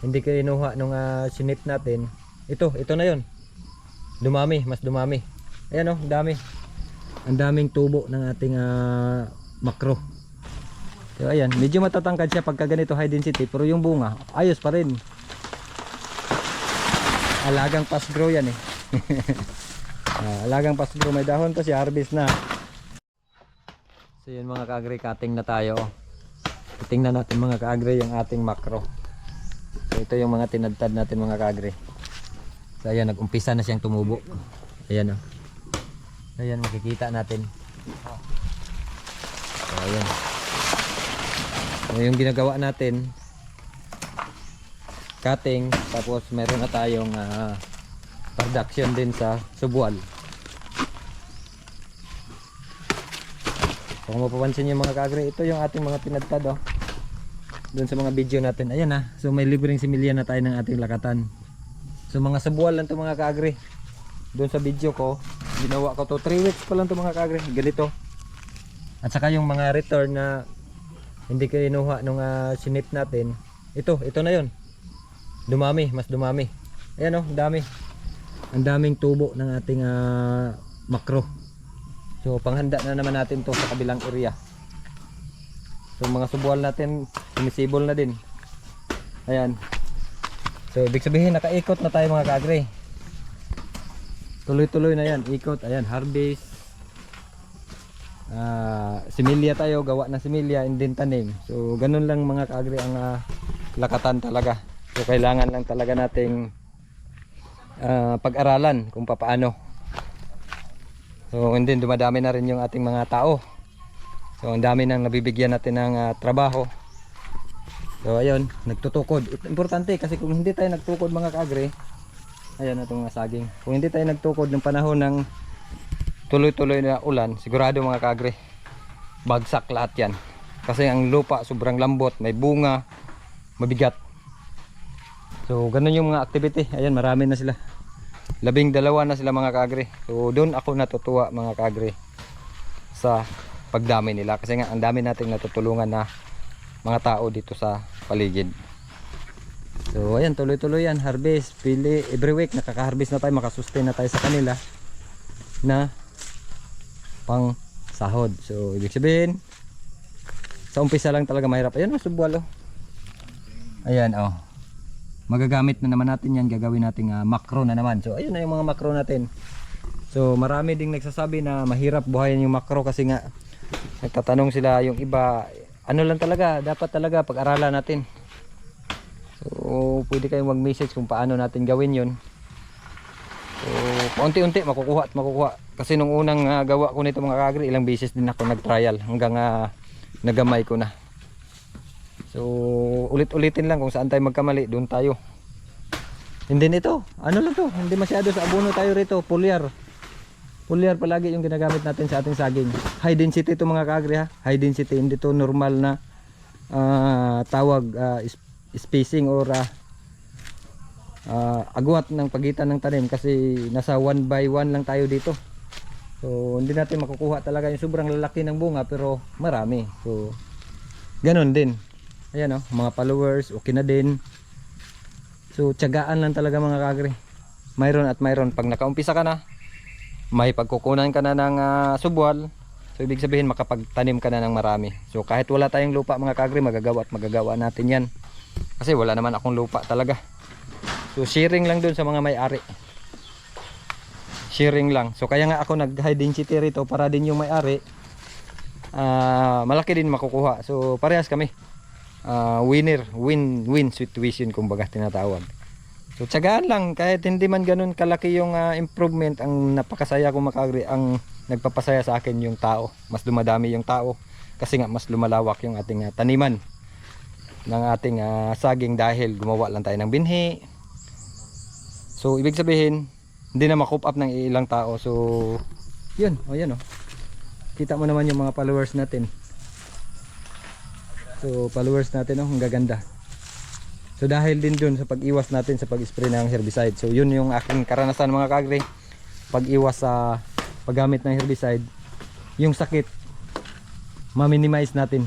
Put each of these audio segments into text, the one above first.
hindi kinuha nung uh, sinip natin. Ito, ito na yon. Dumami, mas dumami. Ayan oh, ang dami. Ang daming tubo ng ating ah, makro. So ayan, medyo matatangkad siya pagka ganito high density pero yung bunga ayos pa rin. Alagang fast grow yan eh. Ah, alagang fast grow may dahon to si harvest na. So yun mga kaagri, cutting na tayo. Tingnan natin mga kaagri yung ating makro. Ito yung mga tinadtad natin mga kaagri. So ayan, nag-umpisa na siyang tumubo. Ayan o. Oh. Ayan, makikita natin. So ayan. So yung ginagawa natin, cutting, tapos meron na tayong ah, production din sa subual. So kung mapapansin nyo mga kagre, ito yung ating mga tinadtad oh. Doon sa mga video natin. Ayan ah. So may libreng similya na tayo ng ating lakatan. So mga sabual lang to mga kagre. Doon sa video ko, ginawa ko to 3 weeks pa lang to mga kagre. Ganito. At saka yung mga return na hindi kinuha nung ah, sinip natin. Ito, ito na yon. Dumami, mas dumami. Ayan oh, dami. Ang daming tubo ng ating ah, makro. So panghanda na naman natin to sa kabilang area. So mga subuan natin sumisibol na din. Ayan. So ibig sabihin nakaikot na tayo mga kagre. Tuloy-tuloy na yan, ikot. Ayan, harvest. Ah, similya tayo, gawa ng similya and then tanim. So ganun lang mga kagre ang ah, lakatan talaga. So kailangan lang talaga nating ah, pag-aralan kung papaano. So and dumadami na rin yung ating mga tao. So ang dami nang nabibigyan natin ng ah, trabaho. So ayun, nagtutukod. Importante kasi kung hindi tayo nagtukod mga kaagre, ayan na itong mga saging. Kung hindi tayo nagtukod ng panahon ng tuloy-tuloy na ulan, sigurado mga kaagre, bagsak lahat yan. Kasi ang lupa sobrang lambot, may bunga, mabigat. So ganun yung mga activity. Ayan, marami na sila. Labing dalawa na sila mga kaagre. So doon ako natutuwa mga kaagre sa pagdami nila. Kasi nga ang dami nating natutulungan na mga tao dito sa paligid. So ayan, tuloy-tuloy yan. Harvest, pili. Every week nakaka-harvest na tayo, makasustain na tayo sa kanila na pang sahod. So ibig sabihin, sa umpisa lang talaga mahirap. Ayan, oh, subualo. Ayan, oh. Magagamit na naman natin yan. Gagawin nating ah, macro na naman. So ayun na yung mga macro natin. So marami ding nagsasabi na mahirap buhayin yung macro kasi nga nagtatanong sila yung iba ano lang talaga dapat talaga pag-aralan natin. So pwede kayong mag-message kung paano natin gawin yon so paunti-unti makukuha at makukuha. Kasi nung unang ah, gawa ko nito mga kagri ilang beses din ako nag-trial hanggang ah, nagamay ko na. So ulit-ulitin lang kung saan tayo magkamali doon tayo. Hindi nito. Ano lang to? Hindi masyado sa abono tayo rito pulyar Pulyar palagi yung ginagamit natin sa ating saging. High density ito mga kagri ha. High density hindi to normal na ah, tawag is- spacing or ah, ah, agwat ng pagitan ng tanim kasi nasa 1 by 1 lang tayo dito. So hindi natin makukuha talaga yung sobrang lalaki ng bunga pero marami. So ganun din. Ayan oh, mga followers okay na din. So tiyagaan lang talaga mga kagri. Mayroon at mayroon pag nakaumpisa ka na may pagkukunan ka na ng ah, subwal. So ibig sabihin makapagtanim ka na ng marami. So kahit wala tayong lupa mga kagri magagawa at magagawa natin yan. Kasi wala naman akong lupa talaga. So sharing lang dun sa mga may-ari. Sharing lang. So kaya nga ako nag high density rito para din yung may-ari ah, malaki din makukuha. So parehas kami. Ah, winner win win situation kumbaga tinatawag So tiyagaan lang kahit hindi man ganun kalaki yung ah, improvement ang napakasaya ko makagri ang nagpapasaya sa akin yung tao. Mas dumadami yung tao kasi nga mas lumalawak yung ating ah, taniman ng ating ah, saging dahil gumawa lang tayo ng binhi. So ibig sabihin hindi na makup up ng ilang tao. So yun, o yan oh. Kita mo naman yung mga followers natin. So followers natin oh, ang gaganda. So dahil din dun sa pag-iwas natin sa pag-spray ng herbicide. So yun yung aking karanasan mga kagre. Pag-iwas sa paggamit ng herbicide, yung sakit ma-minimize natin.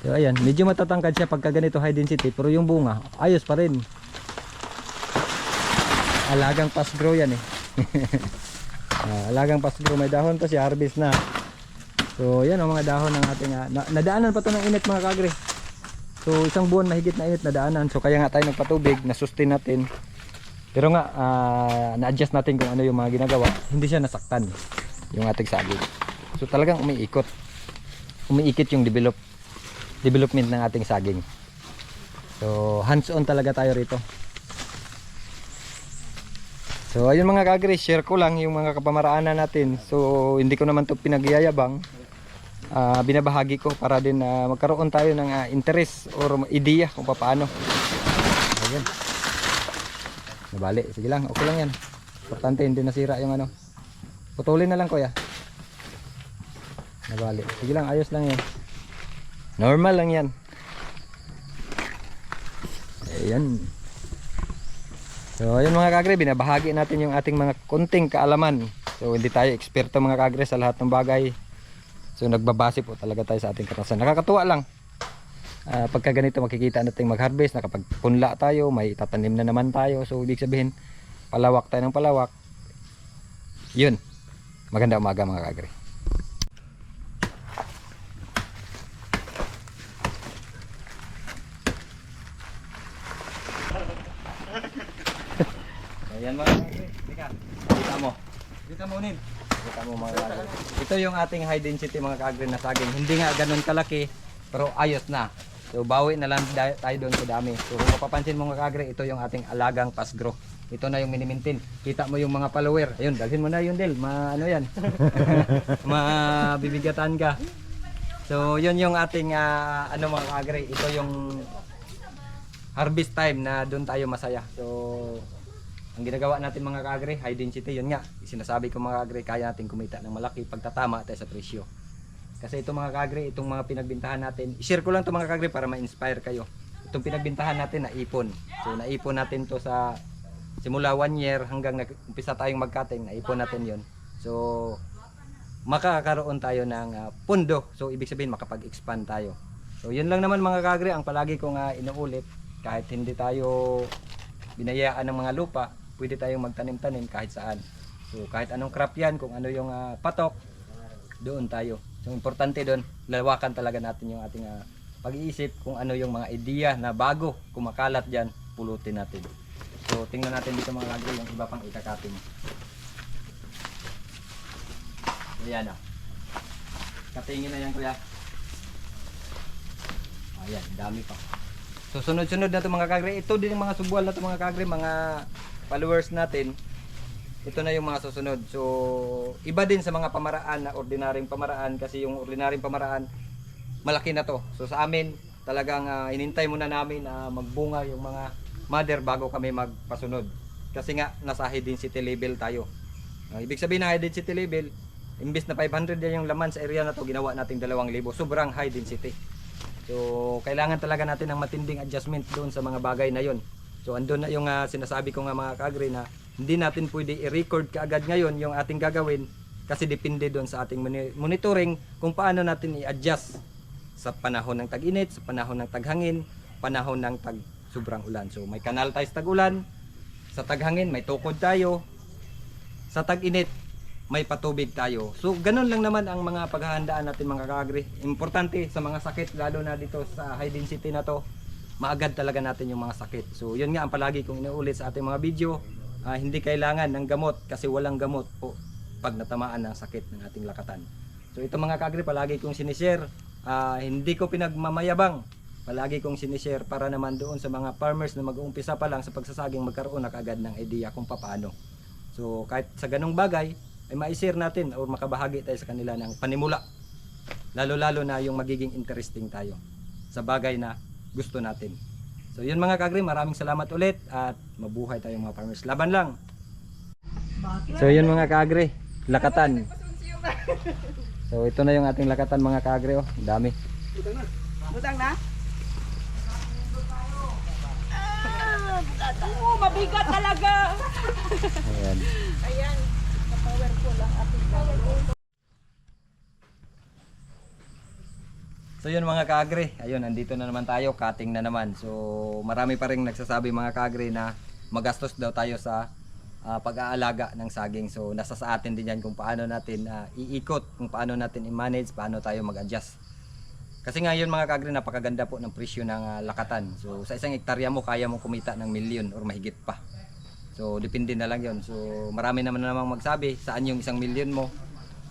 So ayan, medyo matatangkad siya pagka ganito high density pero yung bunga ayos pa rin. Alagang fast grow yan eh. Ah, alagang fast grow may dahon pa siya harvest na. So yan ang mga dahon ng ating ah, na, nadaanan pa to ng init mga kagre. So isang buwan mahigit na init na daanan. So kaya nga tayo nagpatubig, na-sustain natin. Pero nga ah, na-adjust natin kung ano yung mga ginagawa. Hindi siya nasaktan yung ating saging. So talagang umiikot. Umiikot yung develop development ng ating saging. So hands-on talaga tayo rito. So ayun mga kagre, share ko lang yung mga kapamaraanan natin. So hindi ko naman to pinagyayabang. Ah, binabahagi ko para din na magkaroon tayo ng ah, interest or ideya kung paano. Ayun. Nabali, sige lang, okay lang yan. Importante hindi nasira yung ano. Putulin na lang kuya. Nabali. Sige lang, ayos lang yan. Normal lang yan. Ayan. So, ayun mga kagre, binabahagi natin yung ating mga konting kaalaman. So, hindi tayo eksperto mga kagre sa lahat ng bagay. So, nagbabase po talaga tayo sa ating karanasan. Nakakatuwa lang. Ah, pagka ganito makikita natin mag-harvest, nakapagpunla tayo, may tatanim na naman tayo. So, ibig sabihin, palawak tayo ng palawak. Yun. Maganda umaga mga kagre. Ayan mga kagre. Teka, kita mo. Kita mo unin. Kita mo mga kagre. Ito yung ating high density mga kagre na saging. Hindi nga ganun kalaki, pero ayos na. So bawi na lang tayo doon sa dami. So kung mapapansin mo mga kagre, ito yung ating alagang pasgro. Ito na yung minimintin. Kita mo yung mga follower. Ayun, dalhin mo na yun Del. Ma ano yan? Mabibigatan ka. So yun yung ating ah, ano mga kagre. Ito yung harvest time na doon tayo masaya. So ang ginagawa natin mga kagre, high density, yun nga. Sinasabi ko mga kagre, kaya natin kumita ng malaki pagtatama tayo sa presyo. Kasi itong mga kagre, itong mga pinagbintahan natin, i-share ko lang itong mga kagre para ma-inspire kayo. Itong pinagbintahan natin, naipon. So naipon natin to sa simula one year hanggang nag-umpisa tayong magkating, naipon natin yon So makakaroon tayo ng ah, pundo. So ibig sabihin makapag-expand tayo. So yun lang naman mga kagre, ang palagi kong uh, inuulit, kahit hindi tayo binayaan ng mga lupa, pwede tayong magtanim-tanim kahit saan. So kahit anong crop yan, kung ano yung ah, patok, doon tayo. So importante doon, lawakan talaga natin yung ating ah, pag-iisip kung ano yung mga ideya na bago kumakalat dyan, pulutin natin. So tingnan natin dito mga lagi yung iba pang itakapin. Ayan o. Katingin na yan kuya. Ayan, dami pa. So sunod-sunod na to mga kagre. Ito din yung mga subwal na to mga kagre, mga followers natin. Ito na yung mga susunod. So iba din sa mga pamaraan na ordinaryong pamaraan kasi yung ordinaryong pamaraan malaki na to. So sa amin talagang uh, inintay muna namin na magbunga yung mga mother bago kami magpasunod. Kasi nga nasa high density level tayo. Uh, ibig sabihin na high density level, imbis na 500 yan yung laman sa area na to, ginawa nating 2,000. Sobrang high density. So, kailangan talaga natin ng matinding adjustment doon sa mga bagay na yon. So, andun na yung ah, sinasabi ko nga mga kagre na hindi natin pwede i-record kaagad ngayon yung ating gagawin kasi depende doon sa ating moni- monitoring kung paano natin i-adjust sa panahon ng tag-init, sa panahon ng taghangin, panahon ng tag sobrang ulan. So, may kanal tayo sa tag-ulan, sa taghangin may tukod tayo, sa tag-init may patubig tayo. So, ganun lang naman ang mga paghahandaan natin mga kagre. Importante sa mga sakit, lalo na dito sa high density na to, maagad talaga natin yung mga sakit. So, yun nga ang palagi kong inuulit sa ating mga video. Ah, hindi kailangan ng gamot kasi walang gamot po pag natamaan ng sakit ng ating lakatan. So, ito mga kagre, palagi kong sinishare. Ah, hindi ko pinagmamayabang. Palagi kong sinishare para naman doon sa mga farmers na mag-uumpisa pa lang sa pagsasaging magkaroon na kaagad ng idea kung paano. So, kahit sa ganong bagay, ay ma-share natin o makabahagi tayo sa kanila ng panimula. Lalo-lalo na yung magiging interesting tayo sa bagay na gusto natin. So yun mga kagre, maraming salamat ulit at mabuhay tayong mga farmers. Laban lang! So yun mga kagre, lakatan. So ito na yung ating lakatan mga kagre oh, Ang dami. Butang na? Ah, Oo, mabigat talaga. Ayan. Ayan, powerful ang ating. So yun mga kaagri, ayun andito na naman tayo, cutting na naman. So marami pa rin nagsasabi mga kaagri na magastos daw tayo sa ah, pag-aalaga ng saging. So nasa sa atin din yan kung paano natin ah, iikot, kung paano natin i-manage, paano tayo mag-adjust. Kasi ngayon mga kaagri, napakaganda po ng presyo ng ah, lakatan. So sa isang hektarya mo, kaya mo kumita ng milyon or mahigit pa. So depende na lang yon. So marami naman namang magsabi saan yung isang milyon mo,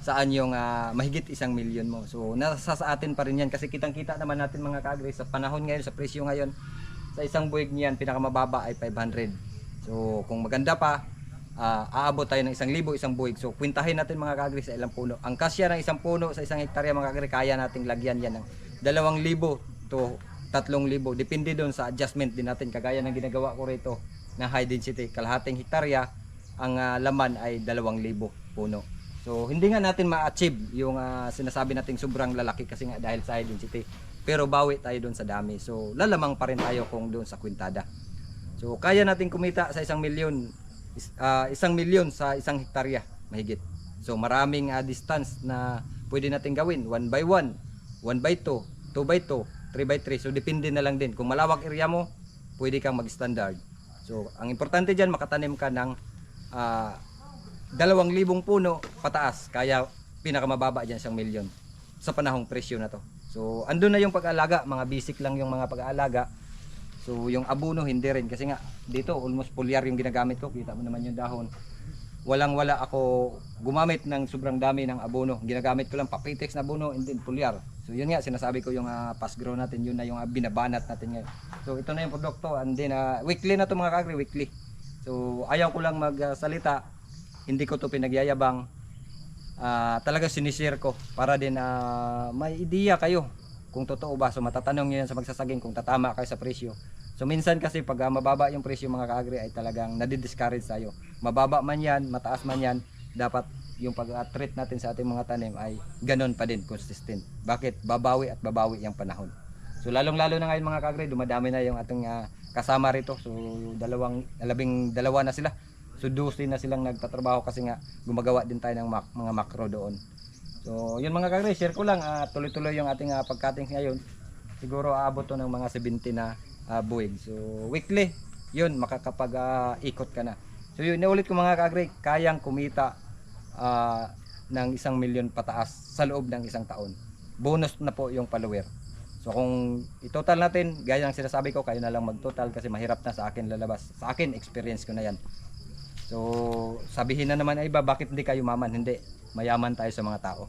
saan yung ah, mahigit isang milyon mo. So nasa sa atin pa rin yan kasi kitang-kita naman natin mga kaagri sa panahon ngayon, sa presyo ngayon, sa isang buwig niyan pinakamababa ay 500. So kung maganda pa, ah, aabot tayo ng isang libo isang buwig. So kwintahin natin mga kaagri sa ilang puno. Ang kasya ng isang puno sa isang hektarya mga kaagri, kaya nating lagyan yan ng dalawang libo to tatlong libo. Depende doon sa adjustment din natin. Kagaya ng ginagawa ko rito na high density. Kalahating hektarya, ang ah, laman ay dalawang libo puno. So hindi nga natin ma-achieve yung ah, sinasabi nating sobrang lalaki kasi nga dahil sa density. Pero bawi tayo doon sa dami. So lalamang pa rin tayo kung doon sa kwintada. So kaya natin kumita sa isang milyon, ah, isang milyon sa isang hektarya mahigit. So maraming ah, distance na pwede natin gawin. 1 by 1, 1 by 2, 2 by 2, 3 by 3. So depende na lang din. Kung malawak area mo, pwede kang mag-standard. So ang importante dyan, makatanim ka ng ah, dalawang libong puno pataas. Kaya pinakamababa dyan isang milyon sa panahong presyo na to. So andun na yung pag-aalaga, mga basic lang yung mga pag-aalaga. So yung abono hindi rin kasi nga dito almost foliar yung ginagamit ko. Kita mo naman yung dahon. Walang wala ako gumamit ng sobrang dami ng abono. Ginagamit ko lang papitex na abono and then foliar. So yun nga sinasabi ko yung ah, fast grow natin yun na yung ah, binabanat natin ngayon. So ito na yung produkto and then ah, weekly na to mga kagri weekly. So ayaw ko lang magsalita. Hindi ko to pinagyayabang. Ah, talaga sinishare ko para din ah, may ideya kayo kung totoo ba. So matatanong nyo yan sa magsasaging kung tatama kayo sa presyo. So minsan kasi pag ah, mababa yung presyo mga kaagri ay talagang nadidiscourage tayo. Mababa man yan, mataas man yan, dapat yung pag-treat natin sa ating mga tanim ay ganon pa din, consistent. Bakit? Babawi at babawi yung panahon. So lalong lalo na ngayon mga kaagri, dumadami na yung ating ah, kasama rito. So dalawang, labing dalawa na sila. So 12 na silang nagtatrabaho kasi nga gumagawa din tayo ng mak- mga makro doon. So yun mga kagre, share ko lang, ah, tuloy-tuloy yung ating uh, pagcutting ngayon. Siguro aabot to ng mga 70 na ah, buwig. So weekly, yun makakapag-ikot ka na. So yun, naulit ko mga kagre, kayang kumita ah, ng isang milyon pataas sa loob ng isang taon. Bonus na po yung follower. So kung i-total natin, gaya ng sinasabi ko, kayo na lang mag-total kasi mahirap na sa akin lalabas. Sa akin, experience ko na yan. So, sabihin na naman ay iba, bakit hindi kayo maman? Hindi. Mayaman tayo sa mga tao.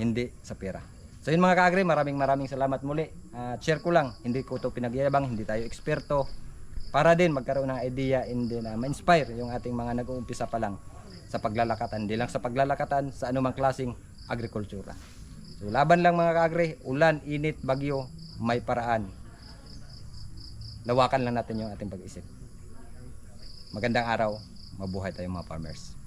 Hindi sa pera. So yun mga kaagri, maraming maraming salamat muli. At share ko lang, hindi ko to pinagyayabang, hindi tayo eksperto. Para din magkaroon ng idea and din uh, ma-inspire yung ating mga nag-uumpisa pa lang sa paglalakatan. Hindi lang sa paglalakatan, sa anumang klaseng agrikultura. So laban lang mga kaagri, ulan, init, bagyo, may paraan. Lawakan lang natin yung ating pag-isip. Magandang araw, mabuhay tayong mga farmers.